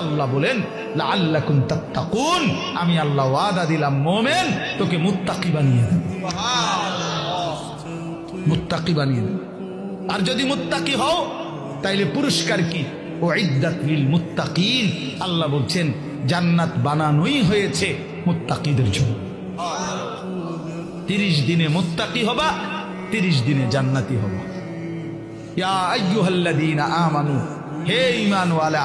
আল্লাহ বলেন আল্লাহ কুন তাত্তাকুন। আমি আল্লাহ ওয়াদা দিলাম, মোমেন, তোকে মুত্তাকি বানিয়ে মুত্তাকি বানিয়ে আর যদি মুত্তাকি হও, তাইলে পুরস্কার কি? ও ইদ্দাত লিল মুত্তাকিন। আল্লাহ বলছেন, জান্নাত বানানোই হয়েছে মুত্তাকিদের জন্য। তিরিশ দিনে মুত্তাকি হবা, তিরিশ দিনে জান্নাতি হবা। ইয়া আইয়ুহাল্লাযীনা আমানু, হে ঈমানওয়ালা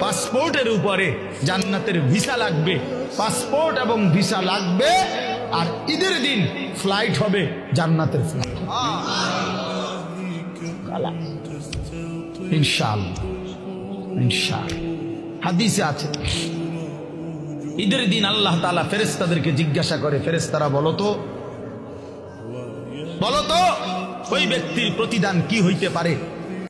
পাসপোর্টের উপরে জান্নাতের ভিসা লাগবে। পাসপোর্ট এবং ভিসা লাগবে আর ঈদের দিন ফ্লাইট হবে জান্নাতের ফ্লাইট। ইনশাল ইনশাল হাদিসে আছে। ঈদের দিন আল্লাহ তালা ফেরেস্তাদেরকে জিজ্ঞাসা করে ফেরেস্তারা বলো তো, বলো ওই ব্যক্তির প্রতিদান কি হইতে পারে?